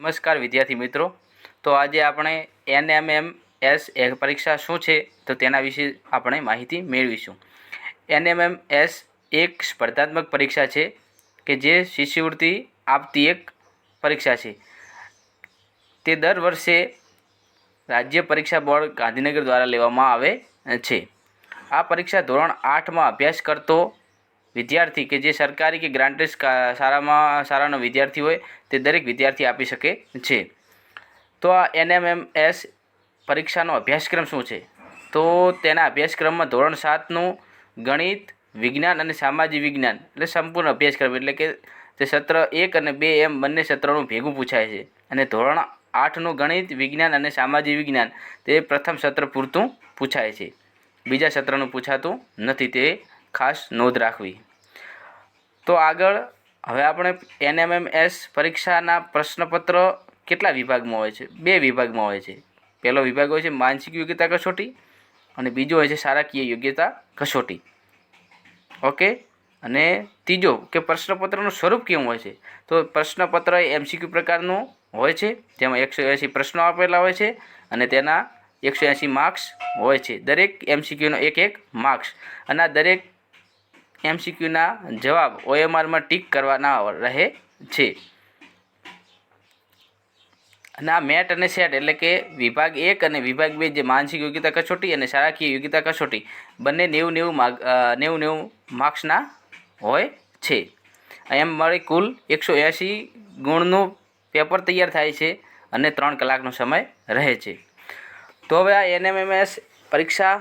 નમસ્કાર વિદ્યાર્થી મિત્રો. તો આજે આપણે એનએમએમ એસ પરીક્ષા શું છે? તો તેના વિશે આપણે માહિતી મેળવીશું. એનએમએમ એસ એક સ્પર્ધાત્મક પરીક્ષા છે કે જે શિષ્યવૃત્તિ આપતી એક પરીક્ષા છે. તે દર વર્ષે રાજ્ય પરીક્ષા બોર્ડ ગાંધીનગર દ્વારા લેવામાં આવે છે. આ પરીક્ષા ધોરણ આઠમાં અભ્યાસ કરતો વિદ્યાર્થી કે જે સરકારી કે ગ્રાન્ટેડ શાળામાં, શાળાનો વિદ્યાર્થી હોય, તે દરેક વિદ્યાર્થી આપી શકે છે. તો આ એનએમએમએસ પરીક્ષાનો અભ્યાસક્રમ શું છે? તો તેના અભ્યાસક્રમમાં ધોરણ સાતનું ગણિત, વિજ્ઞાન અને સામાજિક વિજ્ઞાન, એટલે સંપૂર્ણ અભ્યાસક્રમ, એટલે કે તે સત્ર એક અને બે એમ બંને સત્રોનું ભેગું પૂછાય છે. અને ધોરણ આઠનું ગણિત, વિજ્ઞાન અને સામાજિક વિજ્ઞાન, તે પ્રથમ સત્ર પૂરતું પૂછાય છે. બીજા સત્રનું પૂછાતું નથી, તે ખાસ નોંધ રાખવી. તો આગળ હવે આપણે એનએમએમએસ પરીક્ષાના પ્રશ્નપત્ર કેટલા વિભાગમાં હોય છે? બે વિભાગમાં હોય છે. પહેલો વિભાગ હોય છે માનસિક યોગ્યતા કસોટી અને બીજો હોય છે શાળાકીય યોગ્યતા કસોટી. ઓકે? અને ત્રીજો કે પ્રશ્નપત્રનું સ્વરૂપ કેવું હોય છે? તો પ્રશ્નપત્ર એમસીક્યુ પ્રકારનું હોય છે, જેમાં એકસો એંસી પ્રશ્નો આપેલા હોય છે અને તેના એકસો એંસી માર્ક્સ હોય છે. દરેક એમસીક્યુનો એક એક માર્ક્સ. અને આ દરેક એમસીક્યુના જવાબ ઓએમઆરમાં ટીક કરવાના રહે છે. અને આ મેટ અને સેટ એટલે કે વિભાગ એક અને વિભાગ બે જે માનસિક યોગ્યતા કસોટી અને શાળાકીય યોગ્યતા કસોટી બંને નેવું નેવું માર્ક નેવું નેવું માર્ક્સના હોય છે. એમ મળી કુલ એકસો એંસી ગુણનું પેપર તૈયાર થાય છે અને ત્રણ કલાકનો સમય રહે છે. તો હવે આ એનએમએમએસ પરીક્ષા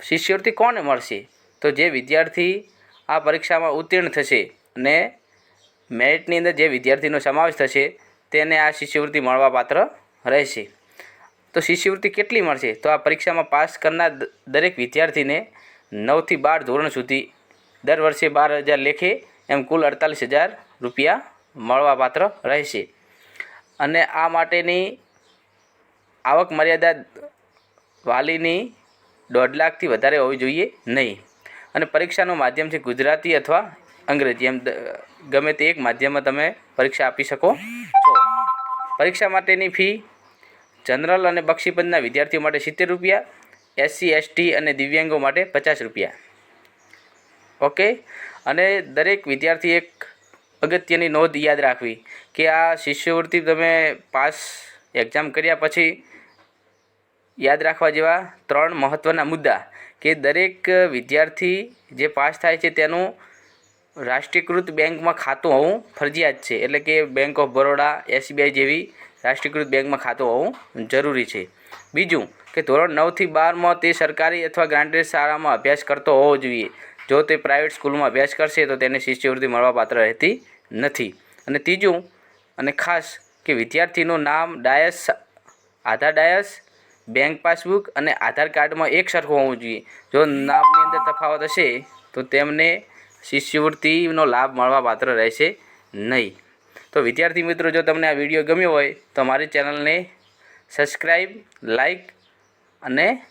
શિષ્યવૃત્તિ કોને મળશે? તો જે વિદ્યાર્થી આ પરીક્ષામાં ઉત્તીર્ણ થશે અને મેરિટની અંદર જે વિદ્યાર્થીનો સમાવેશ થશે, તેને આ શિષ્યવૃત્તિ મળવાપાત્ર રહેશે. તો શિષ્યવૃત્તિ કેટલી મળશે? તો આ પરીક્ષામાં પાસ કરનાર દરેક વિદ્યાર્થીને નવથી બાર ધોરણ સુધી દર વર્ષે બાર હજાર લેખે એમ કુલ અડતાલીસ હજાર રૂપિયા મળવાપાત્ર રહેશે. અને આ માટેની આવક મર્યાદા વાલીની દોઢ લાખથી વધારે હોવી જોઈએ નહીં. અને પરીક્ષાનું માધ્યમ છે ગુજરાતી અથવા અંગ્રેજી. એમ ગમે તે એક માધ્યમમાં તમે પરીક્ષા આપી શકો છો. પરીક્ષા માટેની ફી જનરલ અને બક્ષીપંચના વિદ્યાર્થીઓ માટે સિત્તેર રૂપિયા, એસસી, એસટી અને દિવ્યાંગો માટે પચાસ રૂપિયા. ઓકે અને દરેક વિદ્યાર્થી એક અગત્યની નોંધ યાદ રાખવી કે આ શિષ્યવૃત્તિ તમે પાસ એક્ઝામ કર્યા પછી યાદ રાખવા જેવા ત્રણ મહત્ત્વના મુદ્દા કે દરેક વિદ્યાર્થી જે પાસ થાય છે તેનું રાષ્ટ્રીયકૃત બેંકમાં ખાતું હોવું ફરજિયાત છે. એટલે કે બેંક ઓફ બરોડા એસબીઆઈ જેવી રાષ્ટ્રીયકૃત બેંકમાં ખાતું હોવું જરૂરી છે. બીજું કે ધોરણ નવથી બારમાં તે સરકારી અથવા ગ્રાન્ટેડ શાળામાં અભ્યાસ કરતો હોવો જોઈએ. જો તે પ્રાઇવેટ સ્કૂલમાં અભ્યાસ કરશે તો તેને શિષ્યવૃત્તિ મળવાપાત્ર રહેતી નથી. અને ત્રીજું અને ખાસ કે વિદ્યાર્થીનું નામ ડાયસ આધા ડાયસ બેંક પાસબુક અને આધાર કાર્ડમાં એક સરખું હોવું જોઈએ. જો નામની અંદર તફાવત હશે, તો તેમને શિષ્યવૃત્તિનો લાભ મળવા પાત્ર રહેશે નહીં. તો વિદ્યાર્થી મિત્રો, જો તમને આ વીડિયો ગમ્યો હોય, તો અમારી ચેનલને સબસ્ક્રાઈબ લાઈક અને